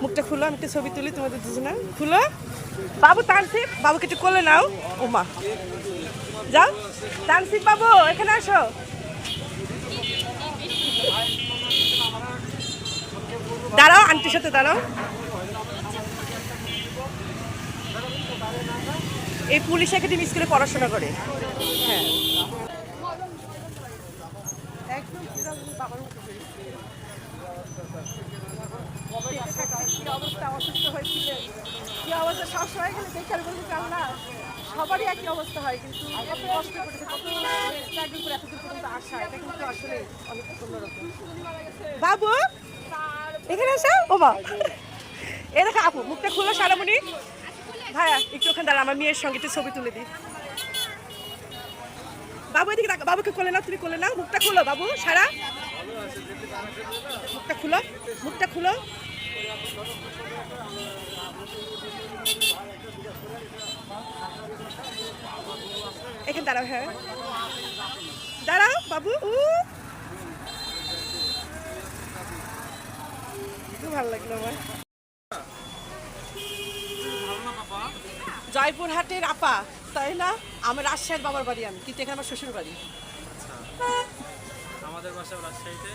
মুখটা খুলো, আমি একটা ছবি তুলি, তোমাদের দুজনে। খুলো। বাবু তানসিব বাবুকে একটু কোলে নাও। ও মা যাও। তানসিব বাবু, এখানে আসো। দাঁড়াও, আন্টির সাথে দাঁড়াও। এই পুলিশ একাডেমি স্কুলে পড়াশোনা করে। হ্যাঁ। একদম বাবার মতো হয়েছে। পেটে থাকা কি অবস্থা অসুস্থ হয়েছিলেন কি অবস্থা? হয়ে গেলে দেখে না। সবারই একই অবস্থা হয়, কিন্তু কষ্ট করেছে কত পর্যন্ত আসা, এটা কিন্তু আসলে অনেক অন্যরকম। বাবু, এখানে আসা ও মা এ দেখো আপু, মুখটা খুলো সারামণি ভাইয়া একটু ওখানে দাঁড়া আমার মেয়ের সঙ্গে একটু ছবি তুলে দিই। বাবু, এদিকে তাকা বাবুকে কোলে নাও, তুমি কোলে নাও। মুখটা খুলো, বাবু, সারা। মুখটা খুলো মুখটা খুলো। এখানে দাঁড়াও হ্যাঁ। দাঁড়াও, বাবু। উ। ভালো লাগল আমার। জয়পুরহাটের আপা, তাই না? আমার রাজশাহীর বাবার বাড়ি আমি, কিন্তু এখানে আমার শ্বশুর বাড়ি আমাদের বাসা রাজশাহীতে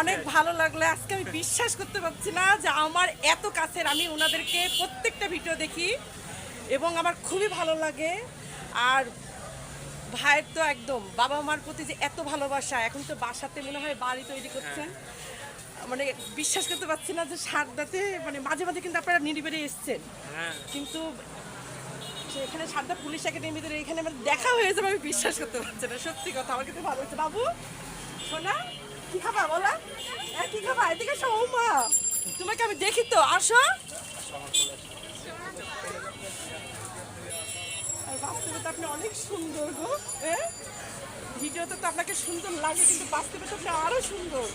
অনেক ভালো লাগল। আজকে আমি বিশ্বাস করতে পারছি না যে আমার এত কাছের আমি ওনাদেরকে প্রত্যেকটা ভিডিও দেখি এবং আমার খুবই ভালো লাগে। আর ভাইয়ের তো একদম বাবা মার প্রতি যে এত ভালোবাসা এখন তো বাসাতে মনে হয় বাড়ি তৈরি করছেন। মানে বিশ্বাস করতে পারছি না যে সারদাতে মানে মাঝে মাঝে কিন্তু আপনারা নিরিবেড়ে এসছেন। হ্যাঁ। কিন্তু এখানে সারদা পুলিশ একাডেমিতে এখানে আমার দেখা হয়ে যাবে আমি বিশ্বাস করতে পারছি না। সত্যি কথা আমার কিন্তু ভালো হচ্ছে বাবু? শোনা কি খাবা বলা? হ্যাঁ কি খাবা? এদিকে আসো ও মা তোমাকে আমি দেখি তো, আসো। আর বাস্তবে তো আপনি অনেক সুন্দর গো হ্যাঁ ভিডিওতে তো আপনাকে সুন্দর লাগে, কিন্তু বাস্তবে তো আপনি আরও সুন্দর।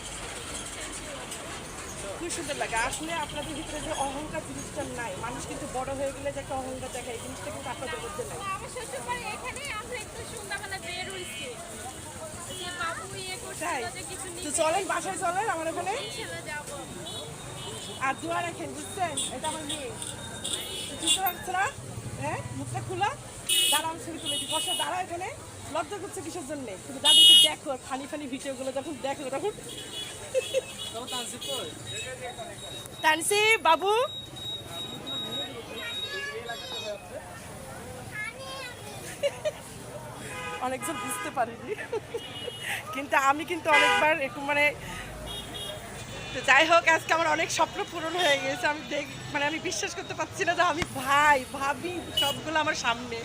খুব সুন্দর লাগে। আসলে আপনাদের ভিতরে যে অহংকার জিনিসটা নাই, মানুষ কিন্তু বড় হয়ে গেলে যে একটা অহংকার দেখায় এই জিনিসটা কিন্তু আপনাদের মধ্যে নাই আমার শ্বশুর বাড়ি এখানে আমরা একটু সন্ধ্যাবেলা বের হইছি যে বাবু ইয়ে তাই করছিল যে কিছু তো চলেন বাসায় চলেন আমার ওখানে। আর দোয়া রাখেন বুঝছেন? এটা আমার মেয়ে। পারছ না হ্যাঁ? মুখটা খোলা দাঁড়ান ছবি তুলেছি বসে দাঁড়া এখানে। লজ্জা করছে কিসের জন্যে? কিন্তু যাদেরকে দেখো ফানি ফানি ভিডিওগুলো যখন দেখো তখন। তানসি বাবু। অনেকজন বুঝতে পারিনি। কিন্তু আমি কিন্তু অনেকবার একটু মানে তো যাই হোক, আজকে আমার অনেক স্বপ্ন পূরণ হয়ে গেছে। আমি দেখ মানে আমি বিশ্বাস করতে পারছি না যে আমি ভাই, ভাবি সবগুলো আমার সামনে।